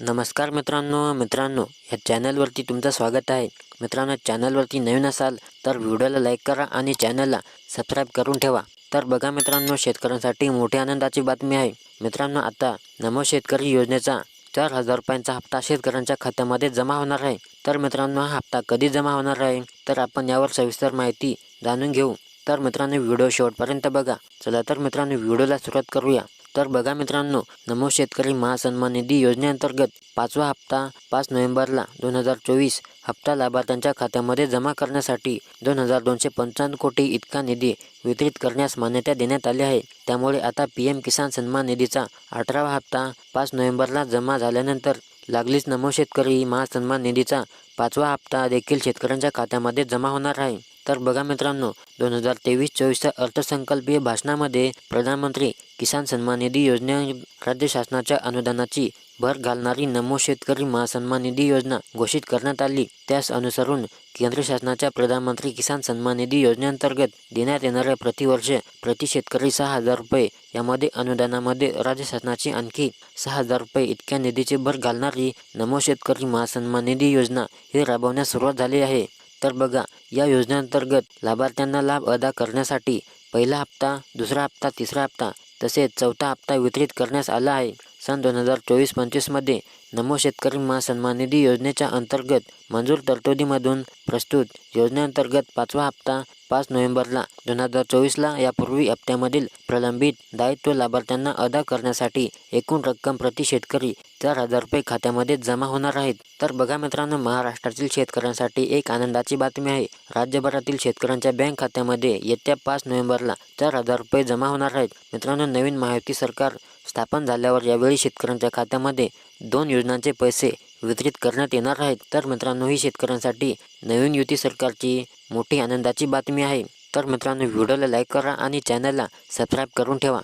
नमस्कार मित्रांनो मित्रांनो या चॅनलवरती तुमचं स्वागत आहे. मित्रांनो चॅनलवरती नवीन असाल तर व्हिडिओला लाईक करा आणि चॅनलला सबस्क्राईब करून ठेवा. तर बघा मित्रांनो शेतकऱ्यांसाठी मोठी आनंदाची बातमी आहे. मित्रांनो आता नमो शेतकरी योजनेचा चार हजार रुपयांचा हप्ता शेतकऱ्यांच्या खात्यामध्ये जमा होणार आहे. तर मित्रांनो हा हप्ता कधी जमा होणार आहे? तर आपण यावर सविस्तर माहिती जाणून घेऊ. तर मित्रांनो व्हिडिओ शेवटपर्यंत बघा. चला तर मित्रांनो व्हिडिओला सुरुवात करूया. तर बघा मित्रांनो नमो शेतकरी महासन्मान निधी योजनेअंतर्गत पाचवा हप्ता पाच नोव्हेंबरला दोन हजार चोवीस हप्ता लाभार्थ्यांच्या खात्यामध्ये जमा करण्यासाठी दोन हजार दोनशे पंचावन्न कोटी इतका निधी वितरित करण्यास मान्यता देण्यात आली आहे. त्यामुळे आता पी एम किसान सन्मान निधीचा अठरावा हप्ता पाच नोव्हेंबरला जमा झाल्यानंतर लागलीच नमो शेतकरी महासन्मान निधीचा पाचवा हप्ता देखील शेतकऱ्यांच्या खात्यामध्ये जमा होणार आहे. तर बघा मित्रांनो दोन हजार तेवीस चोवीसच्या अर्थसंकल्पीय भाषणामध्ये प्रधानमंत्री किसान सन्मान निधी योजना राज्य शासनाच्या अनुदानाची भर घालणारी नमो शेतकरी महासन्मान निधी योजना घोषित करण्यात आली. त्यास अनुसरून केंद्र शासनाच्या प्रधानमंत्री किसान सन्मान निधी योजनेअंतर्गत देण्यात येणाऱ्या प्रतिवर्ष प्रति शेतकरी सहा हजार रुपये यामध्ये अनुदानामध्ये राज्य शासनाची आणखी सहा हजार रुपये इतक्या निधीची भर घालणारी नमो शेतकरी महासन्मान निधी योजना ही राबवण्यास सुरुवात झाली आहे. तर बघा या योजनेअंतर्गत लाभार्थ्यांना लाभ अदा करण्यासाठी पहिला हप्ता दुसरा हप्ता तिसरा हप्ता तसेच चौथा हप्ता वितरित करण्यास आला आहे. सन दोन हजार चोवीस पंचवीसमध्ये नमो शेतकरी महासन्मान निधी योजनेच्या अंतर्गत मंजूर तरतुदीमधून प्रस्तुत योजनेअंतर्गत पाचवा हप्ता पाच नोव्हेंबरला दोन हजार चोवीसला यापूर्वी हप्त्यामधील प्रलंबित दायित्व लाभार्थ्यांना अदा करण्यासाठी एकूण रक्कम प्रति शेतकरी चार हजार रुपये खात्यामध्ये जमा होणार आहेत तर बघा मित्रांनो महाराष्ट्रातील शेतकऱ्यांसाठी एक आनंदाची बातमी आहे. राज्यभरातील शेतकऱ्यांच्या बँक खात्यामध्ये येत्या पाच नोव्हेंबरला चार हजार रुपये जमा होणार आहेत. मित्रांनो नवीन महायुती सरकार स्थापन झाल्यावर यावेळी शेतकऱ्यांच्या खात्यामध्ये दोन योजनांचे पैसे वितरित करण्यात येणार आहेत. तर मित्रांनो ही शेतकऱ्यांसाठी नवीन युती सरकारची मोठी आनंदाची बातमी आहे. तर मित्रांनो व्हिडिओला लाईक करा आणि चॅनलला सबस्क्राईब करून ठेवा.